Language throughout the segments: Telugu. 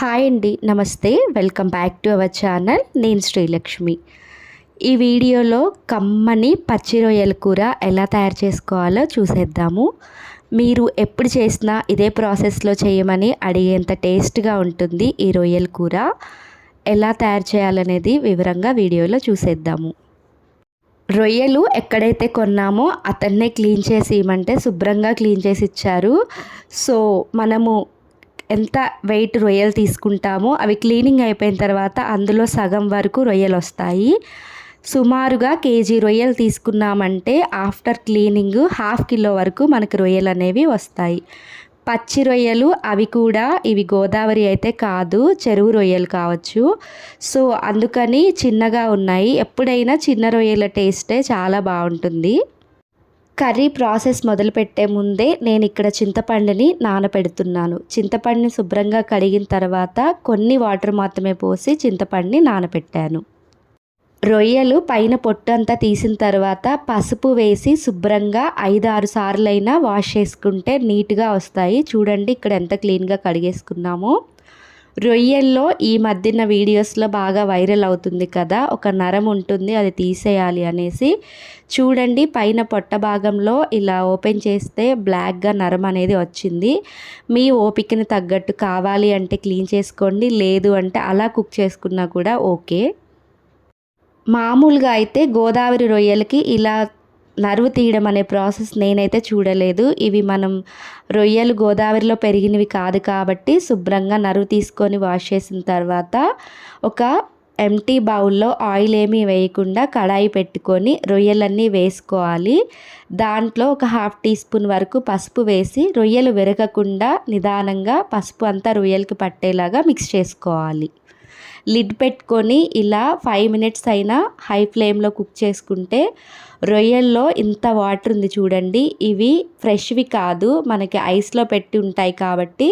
హాయ్ అండి నమస్తే. Welcome back to our channel. నేను శ్రీలక్ష్మి. ఈ వీడియోలో కమ్మని పచ్చి రొయ్యల కూర ఎలా తయారు చేసుకోవాలో చూసేద్దాము. మీరు ఎప్పుడు చేసినా ఇదే ప్రాసెస్లో చేయమని అడిగేంత టేస్ట్గా ఉంటుంది ఈ రొయ్యల కూర. ఎలా తయారు చేయాలనేది వివరంగా వీడియోలో చూసేద్దాము. రొయ్యలు ఎక్కడైతే కొన్నామో అతన్నే క్లీన్ చేసి ఇవ్వమంటే శుభ్రంగా క్లీన్ చేసి ఇచ్చారు. సో మనము ఎంత వెయిట్ రొయ్యలు తీసుకుంటామో అవి క్లీనింగ్ అయిపోయిన తర్వాత అందులో సగం వరకు రొయ్యలు వస్తాయి. సుమారుగా కేజీ రొయ్యలు తీసుకున్నామంటే ఆఫ్టర్ క్లీనింగ్ హాఫ్ కిలో వరకు మనకి రొయ్యలు అనేవి వస్తాయి. పచ్చి రొయ్యలు అవి కూడా ఇవి గోదావరి అయితే కాదు చెరువు రొయ్యలు కావచ్చు. సో అందుకని చిన్నగా ఉన్నాయి. ఎప్పుడైనా చిన్న రొయ్యల టేస్టే చాలా బాగుంటుంది. కర్రీ ప్రాసెస్ మొదలుపెట్టే ముందే నేను ఇక్కడ చింతపండుని నానపెడుతున్నాను. చింతపండుని శుభ్రంగా కడిగిన తర్వాత కొన్ని వాటర్ మాత్రమే పోసి చింతపండుని నానపెట్టాను. రొయ్యలు పైన పొట్టు అంతా తీసిన తర్వాత పసుపు వేసి శుభ్రంగా ఐదు ఆరు సార్లైనా వాష్ చేసుకుంటే నీట్గా వస్తాయి. చూడండి ఇక్కడ ఎంత క్లీన్గా కడిగేసుకున్నామో. రొయ్యల్లో ఈ మధ్యన వీడియోస్లో బాగా వైరల్ అవుతుంది కదా ఒక నరం ఉంటుంది అది తీసేయాలి అనేసి. చూడండి పైన పొట్ట భాగంలో ఇలా ఓపెన్ చేస్తే బ్లాక్గా నరం అనేది వచ్చింది. మీ ఓపికని తగ్గట్టు కావాలి అంటే క్లీన్ చేసుకోండి లేదు అంటే అలా కుక్ చేసుకున్నా కూడా ఓకే. మామూలుగా అయితే గోదావరి రొయ్యలకి ఇలా నరువు తీయడం అనే ప్రాసెస్ నేనైతే చూడలేదు. ఇవి మనం రొయ్యలు గోదావరిలో పెరిగినవి కాదు కాబట్టి శుభ్రంగా నరువు తీసుకొని వాష్ చేసిన తర్వాత ఒక ఎంటీ బౌల్లో ఆయిల్ ఏమీ వేయకుండా కడాయి పెట్టుకొని రొయ్యలన్నీ వేసుకోవాలి. దాంట్లో ఒక హాఫ్ టీ స్పూన్ వరకు పసుపు వేసి రొయ్యలు విరగకుండా నిదానంగా పసుపు అంతా రొయ్యలకి పట్టేలాగా మిక్స్ చేసుకోవాలి. లిడ్ పెట్టుకొని ఇలా ఫైవ్ మినిట్స్ అయినా హై ఫ్లేమ్లో కుక్ చేసుకుంటే రొయ్యల్లో ఇంత వాటర్ ఉంది చూడండి. ఇవి ఫ్రెష్వి కాదు మనకి ఐస్లో పెట్టి ఉంటాయి కాబట్టి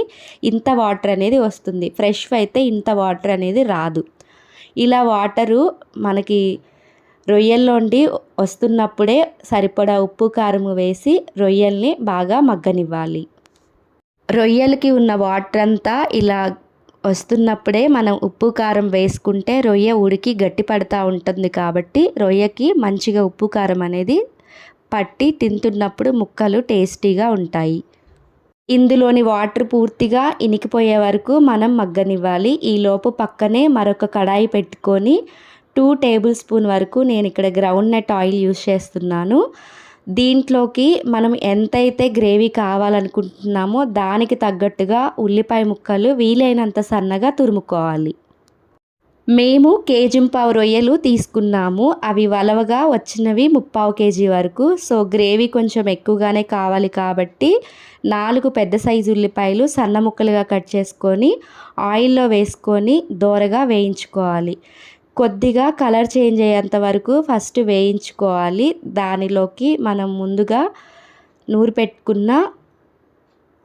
ఇంత వాటర్ అనేది వస్తుంది. ఫ్రెష్ అయితే ఇంత వాటర్ అనేది రాదు. ఇలా వాటరు మనకి రొయ్యల్లోండి వస్తున్నప్పుడే సరిపడా ఉప్పు కారము వేసి రొయ్యల్ని బాగా మగ్గనివ్వాలి. రొయ్యలకి ఉన్న వాటర్ అంతా ఇలా వస్తున్నప్పుడే మనం ఉప్పు కారం వేసుకుంటే రొయ్య ఉడికి గట్టి పడతా ఉంటుంది కాబట్టి రొయ్యకి మంచిగా ఉప్పు కారం అనేది పట్టి తింటున్నప్పుడు ముక్కలు టేస్టీగా ఉంటాయి. ఇందులోని వాటర్ పూర్తిగా ఇనికిపోయే వరకు మనం మగ్గనివ్వాలి. ఈలోపు పక్కనే మరొక కడాయి పెట్టుకొని టూ టేబుల్ స్పూన్ వరకు నేను ఇక్కడ గ్రౌండ్ నట్ ఆయిల్ యూస్ చేస్తున్నాను. దీంట్లోకి మనం ఎంతైతే గ్రేవీ కావాలనుకుంటున్నామో దానికి తగ్గట్టుగా ఉల్లిపాయ ముక్కలు వీలైనంత సన్నగా తురుముకోవాలి. మేము కేజింపావు రొయ్యలు తీసుకున్నాము. అవి వలవగా వచ్చినవి ముప్పావు కేజీ వరకు. సో గ్రేవీ కొంచెం ఎక్కువగానే కావాలి కాబట్టి నాలుగు పెద్ద సైజు ఉల్లిపాయలు సన్న ముక్కలుగా కట్ చేసుకొని ఆయిల్లో వేసుకొని దోరగా వేయించుకోవాలి. కొద్దిగా కలర్ చేంజ్ అయ్యేంత వరకు ఫస్ట్ వేయించుకోవాలి. దానిలోకి మనం ముందుగా నూరు పెట్టుకున్న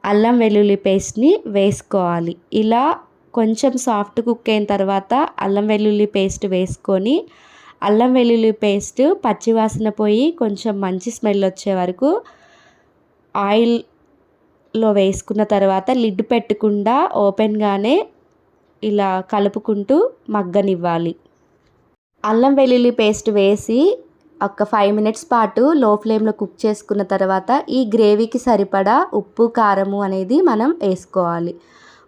అల్లం వెల్లుల్లి పేస్ట్ని వేసుకోవాలి. ఇలా కొంచెం సాఫ్ట్ కుక్ అయిన తర్వాత అల్లం వెల్లుల్లి పేస్ట్ వేసుకొని అల్లం వెల్లుల్లి పేస్ట్ పచ్చివాసన పోయి కొంచెం మంచి స్మెల్ వచ్చే వరకు ఆయిల్లో వేసుకున్న తర్వాత లిడ్ పెట్టకుండా ఓపెన్గానే ఇలా కలుపుకుంటూ మగ్గనివ్వాలి. అల్లం వెల్లుల్లి పేస్ట్ వేసి ఒక ఫైవ్ మినిట్స్ పాటు లో ఫ్లేమ్లో కుక్ చేసుకున్న తర్వాత ఈ గ్రేవీకి సరిపడా ఉప్పు కారము అనేది మనం వేసుకోవాలి.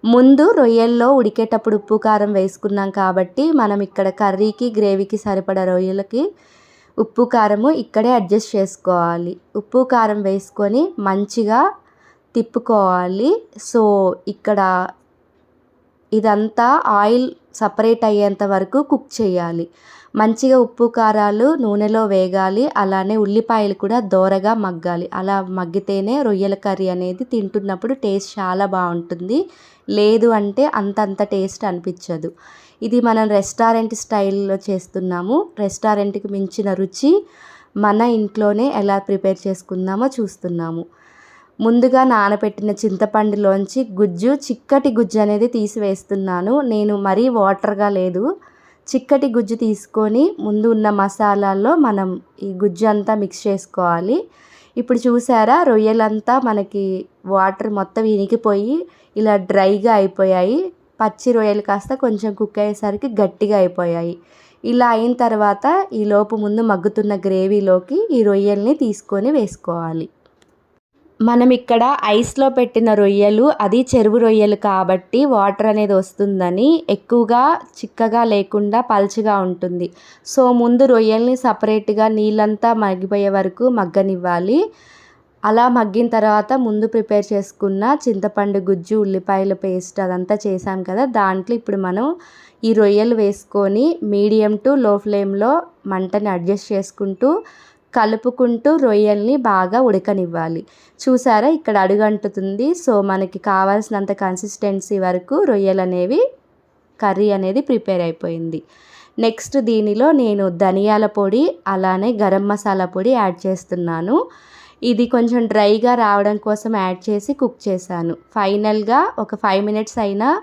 ముందు రొయ్యల్లో ఉడికేటప్పుడు ఉప్పు కారం వేసుకున్నాం కాబట్టి మనం ఇక్కడ కర్రీకి గ్రేవీకి సరిపడా రొయ్యలకి ఉప్పు కారము ఇక్కడే అడ్జస్ట్ చేసుకోవాలి. ఉప్పు కారం వేసుకొని మంచిగా తిప్పుకోవాలి. సో ఇక్కడ ఇదంతా ఆయిల్ సపరేట్ అయ్యేంత వరకు కుక్ చేయాలి. మంచిగా ఉప్పు కారాలు నూనెలో వేగాలి అలానే ఉల్లిపాయలు కూడా దోరగా మగ్గాలి. అలా మగ్గితేనే రొయ్యల కర్రీ అనేది తింటున్నప్పుడు టేస్ట్ చాలా బాగుంటుంది. లేదు అంటే అంతంత టేస్ట్ అనిపించదు. ఇది మనం రెస్టారెంట్ స్టైల్లో చేస్తున్నాము. రెస్టారెంట్కి మించిన రుచి మన ఇంట్లోనే ఎలా ప్రిపేర్ చేసుకుందామో చూస్తున్నాము. ముందుగా నానబెట్టిన చింతపండులోంచి గుజ్జు చిక్కటి గుజ్జు అనేది తీసివేస్తున్నాను. నేను మరీ వాటర్గా లేదు. చిక్కటి గుజ్జు తీసుకొని ముందు ఉన్న మసాలాల్లో మనం ఈ గుజ్జు అంతా మిక్స్ చేసుకోవాలి. ఇప్పుడు చూసారా రొయ్యలంతా మనకి వాటర్ మొత్తం ఇనికిపోయి ఇలా డ్రైగా అయిపోయాయి. పచ్చి రొయ్యలు కాస్త కొంచెం కుక్ అయ్యేసరికి గట్టిగా అయిపోయాయి. ఇలా అయిన తర్వాత ఈ లోపు ముందు మగ్గుతున్న గ్రేవీలోకి ఈ రొయ్యల్ని తీసుకొని వేసుకోవాలి. మనం ఇక్కడ ఐస్లో పెట్టిన రొయ్యలు అది చెరువు రొయ్యలు కాబట్టి వాటర్ అనేది వస్తుందని ఎక్కువగా చిక్కగా లేకుండా పల్చగా ఉంటుంది. సో ముందు రొయ్యల్ని సపరేట్గా నీళ్ళంతా మగ్గిపోయే వరకు మగ్గనివ్వాలి. అలా మగ్గిన తర్వాత ముందు ప్రిపేర్ చేసుకున్న చింతపండు గుజ్జు ఉల్లిపాయల పేస్ట్ అదంతా చేసాం కదా. దాంట్లో ఇప్పుడు మనం ఈ రొయ్యలు వేసుకొని మీడియం టు లో ఫ్లేమ్లో మంటని అడ్జస్ట్ చేసుకుంటూ కలుపుకుంటూ రొయ్యల్ని బాగా ఉడకనివ్వాలి. చూసారా? ఇక్కడ అడుగంటుతుంది. సో మనకి కావాల్సినంత కన్సిస్టెన్సీ వరకు రొయ్యలు అనేవి కర్రీ అనేది ప్రిపేర్ అయిపోయింది. నెక్స్ట్ దీనిలో నేను ధనియాల పొడి అలానే గరం మసాలా పొడి యాడ్ చేస్తున్నాను. ఇది కొంచెం డ్రైగా రావడం కోసం యాడ్ చేసి కుక్ చేశాను. ఫైనల్గా ఒక ఫైవ్ మినిట్స్ అయినా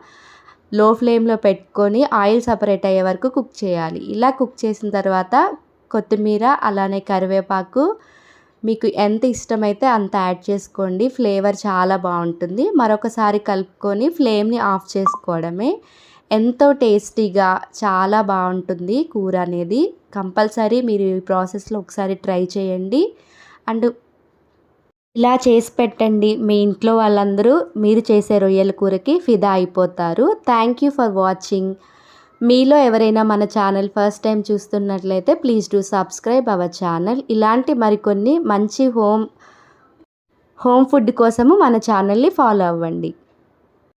లో ఫ్లేమ్లో పెట్టుకొని ఆయిల్ సపరేట్ అయ్యే వరకు కుక్ చేయాలి. ఇలా కుక్ చేసిన తర్వాత కొత్తిమీర అలానే కరివేపాకు. మీకు ఎంత ఇష్టమైతే అంత యాడ్ చేసుకోండి. ఫ్లేవర్ చాలా బాగుంటుంది. మరొకసారి కలుపుకొని ఫ్లేమ్ని ఆఫ్ చేసుకోవడమే. ఎంతో టేస్టీగా చాలా బాగుంటుంది కూర అనేది. కంపల్సరీ మీరు ఈ ప్రాసెస్లో ఒకసారి ట్రై చేయండి. అండ్ ఇలా చేసి పెట్టండి మీ ఇంట్లో వాళ్ళందరూ. మీరు చేసే రొయ్యల కూరకి ఫిదా అయిపోతారు. Thank you for watching. మీలో ఎవరైనా మన ఛానల్ ఫస్ట్ టైం చూస్తున్నట్లయితే please do subscribe our channel. ఇలాంటి మరికొన్ని మంచి హోమ్ హోమ్ ఫుడ్ కోసము మన ఛానల్ని ఫాలో అవ్వండి.